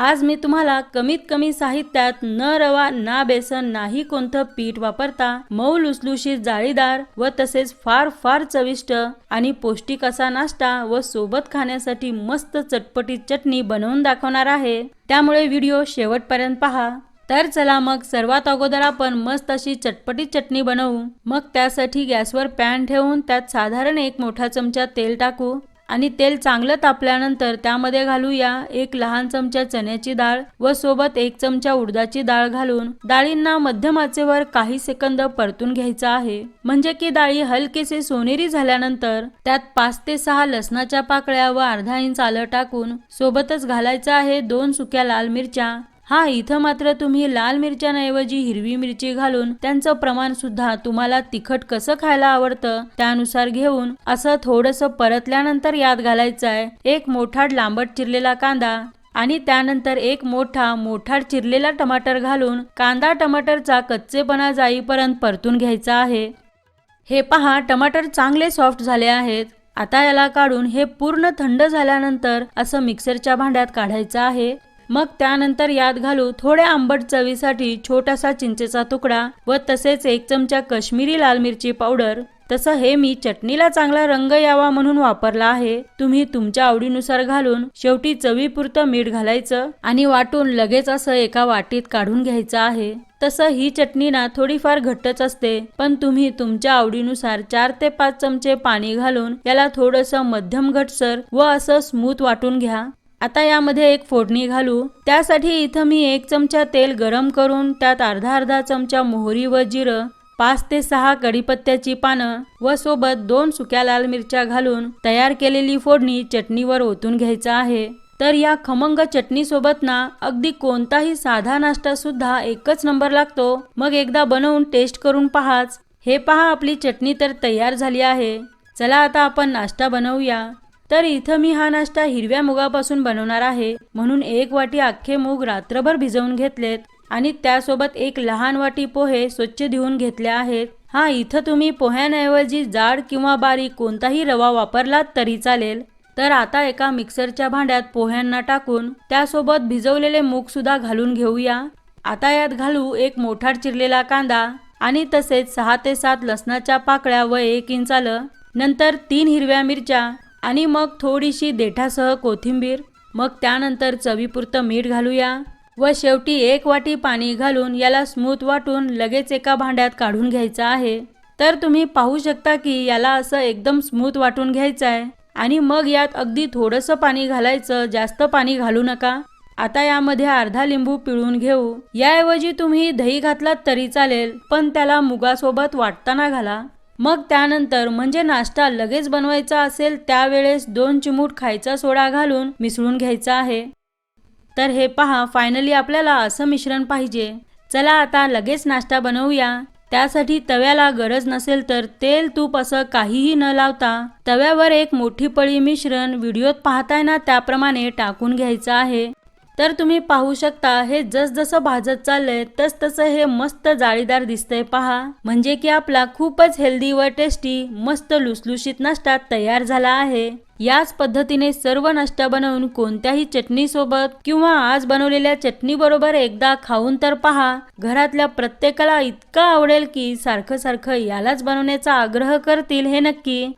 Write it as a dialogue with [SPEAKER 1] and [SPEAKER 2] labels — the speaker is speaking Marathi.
[SPEAKER 1] आज मी तुम्हाला कमीत कमी साहित्यात न रवा ना बेसन नाही कोणतं पीठ वापरता मऊ लुसलुशीत जाळीदार व तसेच फार फार चविष्ट आणि पौष्टिक असा नाश्ता व सोबत खाण्यासाठी मस्त चटपटीत चटणी बनवून दाखवणार आहे. त्यामुळे व्हिडिओ शेवटपर्यंत पहा. तर चला मग सर्वात अगोदर आपण मस्त अशी चटपटी चटणी बनवू. मग त्यासाठी गॅसवर पॅन ठेवून त्यात साधारण एक मोठा चमचा तेल टाकू. आणि तेल चांगलं तापल्यानंतर त्यामध्ये घालूया एक लहान चमचा चण्याची डाळ व सोबत एक चमचा उडदाची डाळ घालून डाळींना मध्यम आचेवर काही सेकंद परतून घ्यायचा आहे. म्हणजे की डाळी हलकेसे सोनेरी झाल्यानंतर त्यात पाच ते सहा लसणाच्या पाकळ्या व अर्धा इंच आलं टाकून सोबतच घालायचं आहे दोन सुक्या लाल मिरच्या. हा इथं मात्र तुम्ही लाल मिरच्यांऐवजी हिरवी मिरची घालून त्यांचं प्रमाण सुद्धा तुम्हाला तिखट कसं खायला आवडतं त्यानुसार घेऊन असं थोडंसं परतल्यानंतर यात घालायचं आहे एक मोठा लांबट चिरलेला कांदा आणि त्यानंतर एक मोठा मोठा चिरलेला टमाटर घालून कांदा टमाटरचा कच्चेपणा जाईपर्यंत परतून घ्यायचा आहे. हे पहा टमाटर चांगले सॉफ्ट झाले आहेत. आता याला काढून हे पूर्ण थंड झाल्यानंतर असं मिक्सरच्या भांड्यात काढायचं आहे. मग त्यानंतर यात घालू थोड्या आंबट चवीसाठी छोटासा चिंचेचा तुकडा व तसेच एक चमचा काश्मीरी लाल मिरची पावडर. तसं हे मी चटणीला चांगला रंग यावा म्हणून वापरला आहे. तुम्ही तुमच्या आवडीनुसार घालून शेवटी चवीपुरतं मीठ घालायचं आणि वाटून लगेच असं एका वाटीत काढून घ्यायचं आहे. तसं ही चटणी ना थोडीफार घट्टच असते पण तुम्ही तुमच्या आवडीनुसार चार ते पाच चमचे पाणी घालून याला थोडंसं मध्यम घटसर व असं स्मूथ वाटून घ्या. आता यामध्ये एक फोडणी घालू. त्यासाठी इथं मी एक चमचा तेल गरम करून त्यात अर्धा अर्धा चमचा मोहरी व जिरं पाच ते सहा कढीपत्त्याची पानं व सोबत दोन सुक्या लाल मिरच्या घालून तयार केलेली फोडणी चटणीवर ओतून घ्यायचा आहे. तर या खमंग चटणीसोबत ना अगदी कोणताही साधा नाश्ता सुद्धा एकच नंबर लागतो. मग एकदा बनवून टेस्ट करून पहाच. हे पहा आपली चटणी तर तयार झाली आहे. चला आता आपण नाश्ता बनवूया. तर इथं मी हा नाश्ता हिरव्या मुगापासून बनवणार आहे म्हणून एक वाटी अख्खे मूग रात्रभर भिजवून घेतलेत आणि त्यासोबत एक लहान वाटी पोहे स्वच्छ धुवून घेतले आहेत. हा इथं तुम्ही पोह्यांऐवजी जाड किंवा बारीक कोणताही रवा वापरलात तरी चालेल. तर आता एका मिक्सरच्या भांड्यात पोह्यांना टाकून त्यासोबत भिजवलेले मूग सुद्धा घालून घेऊया. आता यात घालू एक मोठा चिरलेला कांदा आणि तसेच सहा ते सात लसणाच्या पाकळ्या व एक इंचाल नंतर तीन हिरव्या मिरच्या आणि मग थोडीशी देठासह कोथिंबीर मग त्यानंतर चवीपुरतं मीठ घालूया व शेवटी एक वाटी पाणी घालून याला स्मूथ वाटून लगेच एका भांड्यात काढून घ्यायचं आहे. तर तुम्ही पाहू शकता की याला असं एकदम स्मूथ वाटून घ्यायचं आहे आणि मग यात अगदी थोडंसं पाणी घालायचं जास्त पाणी घालू नका. आता यामध्ये अर्धा लिंबू पिळून घेऊ. याऐवजी तुम्ही दही घातलात तरी चालेल पण त्याला मुगासोबत वाटताना घाला. मग त्यानंतर म्हणजे नाश्ता लगेच बनवायचा असेल त्यावेळेस दोन चिमूट खायचा सोडा घालून मिसळून घ्यायचा आहे. तर हे पहा फायनली आपल्याला असं मिश्रण पाहिजे. चला आता लगेच नाश्ता बनवूया. त्यासाठी तव्याला गरज नसेल तर तेल तूप असं काहीही न लावता तव्यावर एक मोठी पळी मिश्रण व्हिडिओत पाहताय ना त्याप्रमाणे टाकून घ्यायचं आहे. तर तुम्ही पाहू शकता हे जसजसं भाजत चाललंय तस तसं हे मस्त जाळीदार दिसतंय पहा. म्हणजे की आपला खूपच हेल्दी व टेस्टी मस्त लुसलुशीत नाश्ता तयार झाला आहे. याच पद्धतीने सर्व नाश्ता बनवून कोणत्याही चटणी सोबत किंवा आज बनवलेल्या चटणी बरोबर एकदा खाऊन तर पहा. घरातल्या प्रत्येकाला इतका आवडेल की सारखं सारखं यालाच बनवण्याचा आग्रह करतील हे नक्की.